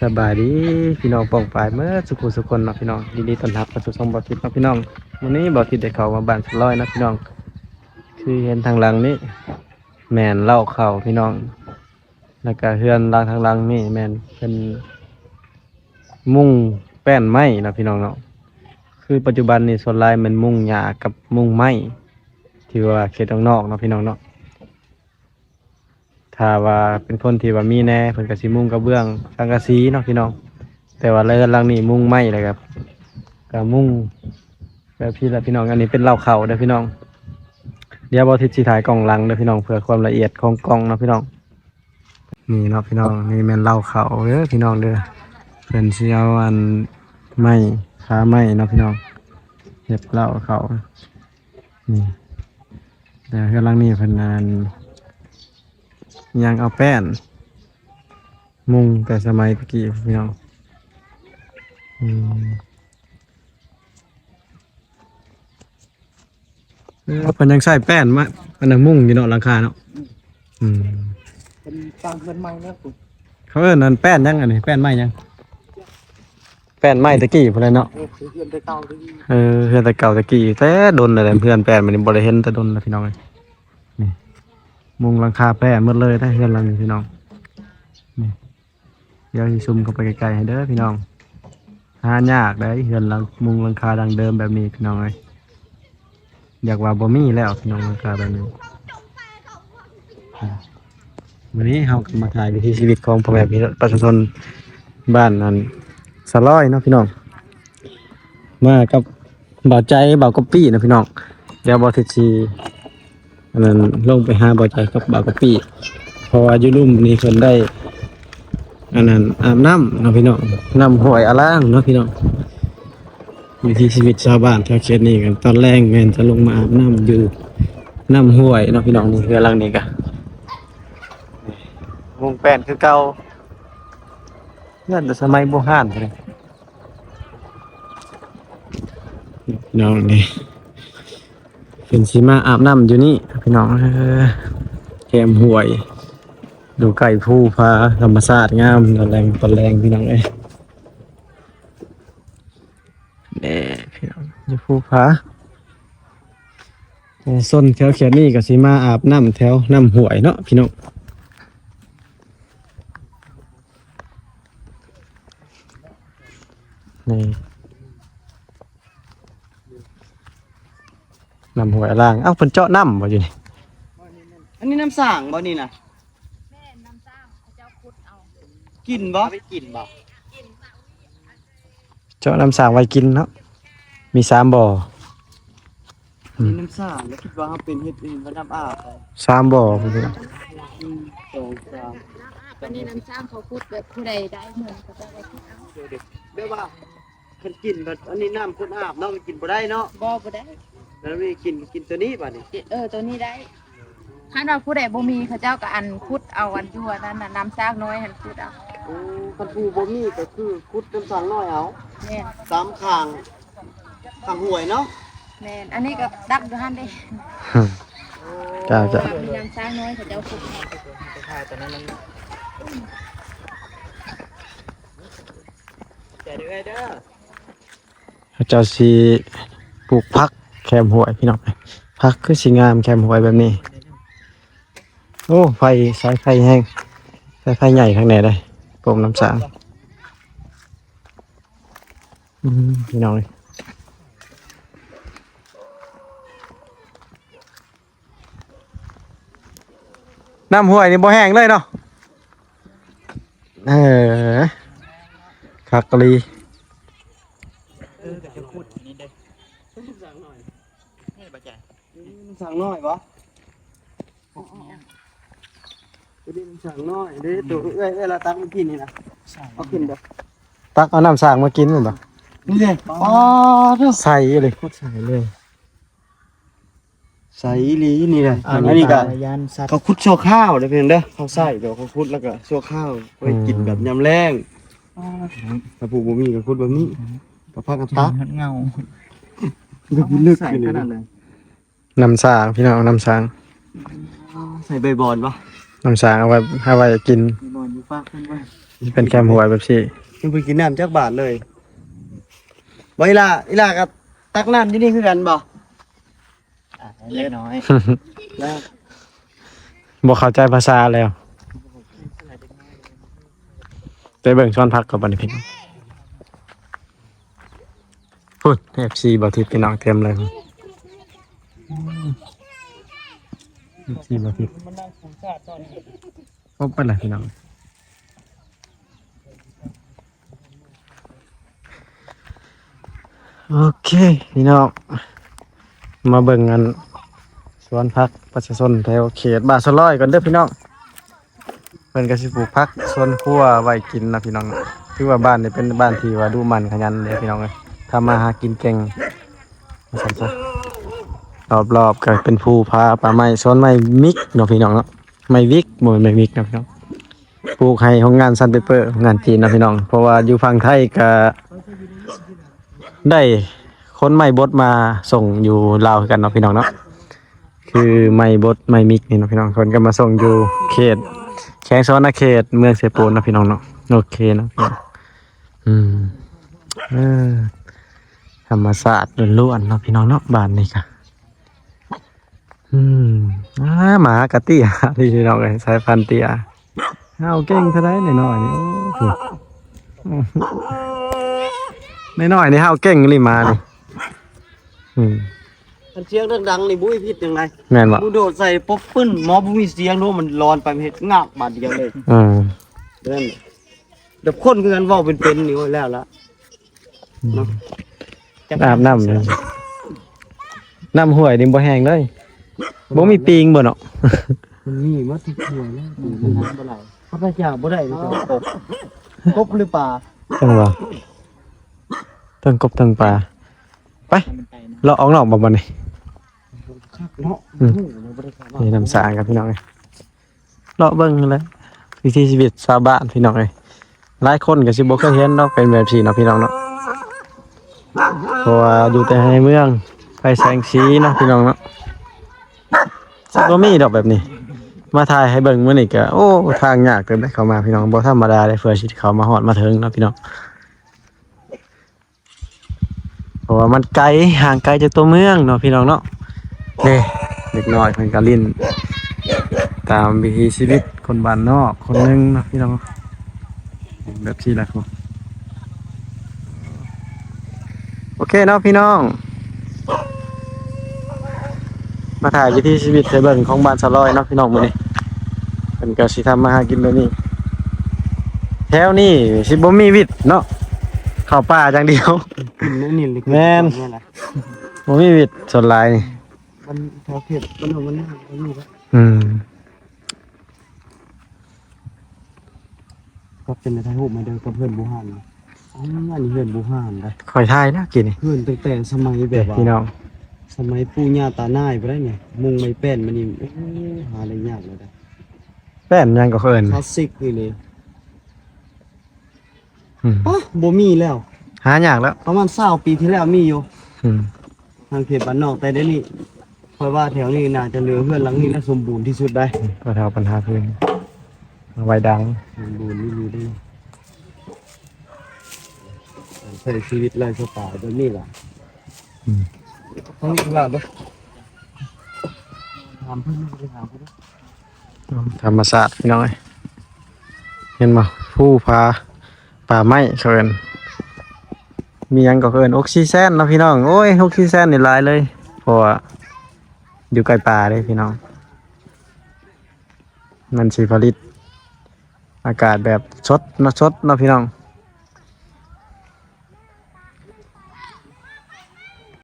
สบายดีพี่น้องปองปลายเมื่อสุขุสุคนเนาะพี่น้องยินดีต้อนรับเข้าสู่ช่องบอทิเนาะพี่น้องวันนี้บอทิดได้เขามาบ้านสลอยนะพี่น้อง คือเห็นทางหลังนี้ แมนเล่าเข่าพี่น้องแล้วก็เฮือนลังทางหลังนี่แมนเป็นมุ้งแป้นไม้นะพี่น้องเนาะคือปัจจุบันนี่ส่วนลายมันมุ้งหญ้ากับมุ้งไม้ที่ว่าเขตนอกๆเนาะพี่น้องเนาะ ถ้าว่าเป็นคนที่ว่ามีแน่เพิ่นก็สิมุ่งกระเบื้องสังกะสีเนาะพี่น้อง แต่ว่าเรือนหลังนี้มุ่งไม้เลยครับก็มุ่งแบบพี่และพี่น้องอันนี้เป็นเหล้าเขาเด้อพี่น้อง เดี๋ยวบ่ทิศสิถ่ายกล่องหลังเด้อพี่น้องเพื่อความละเอียดของกล่องเนาะพี่น้องนี่เนาะพี่น้องนี่แม่นเหล้าเขาเด้อพี่น้องเด้อเพิ่นสิเอาอันไม้ขาไม้เนาะพี่น้องเฮ็ดเหล้าเขานี่แต่เรื่อนลังนี้เพิ่นอัน ยังเอาแป้น มุงแต่สมัยตะกี้พี่น้องอืมเออเพิ่นยังใส่แป้นมาอันนั้นมุงอยู่เนาะหลังคาเนาะอืมเป็นตามเงินใหม่นะคุณเขาเอิ้นนั่นแป้นยังอันนี้แป้นไม้ยัง แป้นไม้ตะกี้พุ่นแหละเนาะเออคือเงินได้เก่าที่เออเพื่อนแต่เก่าตะกี้แต่โดนอะไรเพื่อนแป้นมันบ่ได้เห็นแต่โดนแล้วพี่น้องเอ้ยนี่ มุงหลังคาแป้นหมดเลยได้เพื่อนหลังนี้พี่น้องเดี๋ยวซุ่มเข้าไปไกลๆให้เด้อพี่น้องหายากได้เฮือนหลังมุงหลังคาดังเดิมแบบนี้พี่น้องเอ้ยอยากว่าบ่มีแล้วพี่น้องหลังคาแบบนี้วันนี้เรากมาถ่ายวิถีชีวิตของพ่อแม่พี่น้องประชาชนบ้านนั้นสะร้อยเนาะพี่น้อง มากับบ่าวใจบ่าวกบปี้นะพี่น้องเดี๋ยวบ่าวทิชี อันนั้นลงไปหาบ่าวใจกับบ่าวกบปี้เพราะว่าอยู่รุ่มนี้เพิ่นได้ อันนั้นอาบน้ำเนาะพี่น้องน้ำห้วยอาล่างเนาะพี่น้องวิถีชีวิตชาวบ้านแถวเขตนี้กันตอนแรกแม่นจะลงมาอาบน้ำอยู่น้ำห้วยเนาะพี่น้องนี่คือหลังนี้กะวงแป้นคือเก่าเงื่อนแต่สมัยโบราณเลยพี่น้องนี่ เป็นสีมาอาบน้ำอยู่นี่พี่น้องเออแคมห้วย ดูไก่ผู้พาธรรมชาติงามตอนแรงตอนแรงพี่น้องเอ้ยเน่พี่น้องอยู่ผู้พาเอ่อส้นแถวเขียนนี่กับสีมาอาบน้ำแถวน้ำห่วยเนาะพี่น้องนี่ น้ำห่วยล่างเอ้าเพิ่นเจาะน้ำบ่อยู่นี่อันนี้น้ำสั่งบ่นี่นะแม่น้ำสร้างพระเจ้าพุทธเอากินบ่ไปกินบ่เจาะน้ำสางไว้กินเนาะมีสามบ่ออืมนี่น้ำสั่งแล้วคิดว่าเขาเป็นเฮ็ดเองก็น้ำอาบไปสามบ่อพี่น้องหนึ่งสองสามอันนี้น้ำสร้างเขาพุทธแบบผู้ใดได้เหมือนพระเจ้าได้พุทธเอาเดี๋ยวเด็กเดี๋ยวว่าคันกินแบบอันนี้น้ำคนอาบเนาะมันกินบ่ได้เนาะบ่บ่ได้ แล้วไม่กินกินตัวนี้ป่ะนี่เออตัวนี้ได้ถ้าเราผู้ใดบ่มีพระเจ้าก็อันพุทธเอาอันยั่วนั่นน่ะน้ำสร้างน้อยหันพุทธเอาโอ้คันผู้บ่มีก็คือคุดน้ำสั่งน้อยเอาแม่นสามข้างข้างห่วยเนาะแม่นอันนี้ก็ดักอยู่หันได้จ้าจ้ามีน้ำสร้างน้อยพระเจ้าพุทธเอาไปถ่ายตอนนั้นมันแต่เด้อเด้อเจ้าสีปลูกพัก แคมหวยพี่น้องพักคือสีงามแคมหวยแบบนี้ โอ้ไฟสายไฟแห้งสายไฟใหญ่ข้างในเลยกลมน้ำสางอืมพี่น้องเลยน้ำห้วยนี่บ่แห้งเลยเนาะ เออคักกะลี เออก็จะขุดอันนี้เด้น้ำสั่งหน่อยนี่ บ่จ่ายน้ำสั่งน้อยบ่ตัวนี้น้ำสั่งน้อยเด้ตัวเอ้ยเอ้ยเราตักเมื่อกี้นี่นะเอาขึ้นเด้อตักเอาน้ำสางมากินมั้ยบ่นี่เด้อ๋อเด้อใส่เลยโคตรใส่เลยใส่อีหลีนี่แหละอันนี้ก็ยานสัตว์เขาคุดชั่วข้าวเด้อเพิ่นเด้อเขาใส่เดี๋ยวเขาคุดแล้วก็ชั่วข้าวไว้กินแบบยำแรงถ้าปลูกบ่มีก็คุดแบบนี้ก็พากันตักเงาก็กินลึกอยู่นี่นะ น้ำสางพี่น้องน้ำสางใส่ใบบอนปะน้ำสางเอาไว้ให้ไว้กินใบบอนอยู่ฝากเพิ่นไว้เป็นแคมหัวแบบซี่ยังไปกินน้ำจักบาทเลยบ่อีหล่าอีหล่ากับตักน้ำอยู่นี่คือกันบ่เล็กน้อยแล้วบ่เข้าใจภาษาแล้วไปเบิ่งช้อนพักกับบัดนพี่น้องพูด FC บ่ทิพย์พี่น้องเต็มเลย เอฟซีบ่ทิพย์ครบไปเลยพี่น้องโอเคพี่น้องมาเบิ่งกันสวนพักประชาชนแถวเขตบ้านสะร้อยก่อนเด้อพี่น้องเพิ่นก็สิปลูกพักสวนครัวไว้กินนะพี่น้องถือว่าบ้านนี้เป็นบ้านที่ว่าดูมันขยันเลยพี่น้องเอ้ยทำมาหากินเก่งว่าซั่นซะ รอบๆก็เป็นภูพาป่าไม้สวนไม้มิกเนาะพี่น้องเนาะไม้วิกบ่แม่นไม้มิกเนาะพี่น้องปลูกให้ของงานซันเปเปอร์งานจีนนะพี่น้อง เพราะว่าอยู่ฝั่งไทยก็ได้คนไม้บดมาส่งอยู่ลาวกันเนาะพี่น้องเนาะคือไม่บดไม่มิกนี่เนาะพี่น้องคนก็มาส่งอยู่เขตแข้งสวรรณเขตเมืองเสปูนนะพี่น้องเนาะโอเคเนาะพี่น้องอืมเออธรรมศาสตร์ล้วนๆเนาะพี่น้องเนาะบ้านนี่ค่ะ อืมอ่าหมากะเตี้ยที่พี่น้องเลยสายพันธุ์เตี้ยเอาเก่งเท่าไรหน่อยๆนี่โอ้โหน้อยๆนี่เฮาเก่งเลยมานี่อืมคันเสียงดังๆนี่บุ้ยผิดจังไดแม่นบ่บูโดดใส่ป๊อปปึ้นหมอบ่มีเสียงโน้มันร้อนไปเฮ็ดงากบาดเดียวเลยอืมเดินเดับคนคือกันเว้าเป็นๆนี่โอ้ยแล้วละเนาะจักอาบน้ำเลยน้ำห้วยนี่บ่แห้งเลย บ่มีปิงบ่เนาะมันมีมาทุกหัวแล้วมันน้ำบ่ไหลพระเจ้าบ่ได้นี่ก็กบกบหรือปลาจังหวะตั้งกบตั้งปลาไปเราออกนอกบ่บ่นี่คักเนาะอืมโอ้โหบ่ได้เข้ามานี่น้ำสางครับพี่น้องเอ้ยเลาะเบิ่งเลยวิถีชีวิตชาวบ้านพี่น้องเอ้ยหลายคนก็สิบ่เคยเห็นดอกเป็นแบบนี้เนาะพี่น้องเนาะเพราะว่าอยู่แต่ในเมืองไปแสงสีเนาะพี่น้องเนาะ สิบ่มีดอกแบบนี้ มาถ่ายให้เบิ่งมื้อนี้ก็โอ้ทางยากเกินได้เข้ามาพี่น้องบ่ธรรมดาเลยเพื่อสิเข้ามาฮอดมาถึงเนาะพี่น้องเพราะว่ามันไกลห่างไกลจากตัวเมืองเนาะพี่น้องเนาะเด้เด็กน้อยเพิ่นก็ลิ้นตามวิถีชีวิตคนบ้านนอกคนนึงเนาะพี่น้องแบบที่ละครับโอเคเนาะพี่น้อง มาถ่ายวิถีชีวิตให้เบิ่งของบ้านสะลอยเนาะพี่น้องมื้อนี้เพิ่นก็สิทำมาหากินแบบนี้ แถวนี้สิบ่มีวิทย์เนาะเข้าป่าจังเดียวกินนั่นนี่เลยแม่นเยนะบ่มีวิทย์ส่วนหลายนี่มันแถวเขตมันเอามันน่ามันนี่ละอืมก็เป็นในไทยหูปมาเดินกับเพื่อนบูฮานอ๋ออันนี้เพื่อนบูฮานนะค่อยถ่ายนะกินนี่เพื่อนตั้งแต่สมัยแบบว่าพี่น้อง สมัยปู่ย่าตานายไปได้เนี่ยมุงไม่แป้นมันนี่โอ้โหหาอะไรยากเลยนะแป้นยังก็เอิ้นคลาสสิกนี่เลยอืมอ๋อบ่มีแล้ว หายากแล้วประมาณ20ปีที่แล้วมีอยู่ อืมทางเขตบ้านนอกแต่เดี๋ยวนี้เพราะว่าแถวนี้น่าจะเหลือเพื่อนหลังนี้และสมบูรณ์ที่สุดได้ปัญหาปัญหาพื้นเอาไว้ดัง สมบูรณ์นี่มีได้การใช้ชีวิตไร้สไตล์แบบนี้ล่ะอืม ต้องมีตลาดด้วยถามเพื่อนไปถามเพื่อนธรรมศาสตร์พี่น้อย เห็นบ่ผู้พาป่าไม้เขินมียังก็เอิ้นออกซิเจนเนาะพี่น้อง โอ้ยออกซิเจนนี่ลายเลยเพราะว่าอยู่ใกล้ป่าเลยพี่น้อง มันสิผลิต อากาศแบบสดเนาะสดเนาะพี่น้อง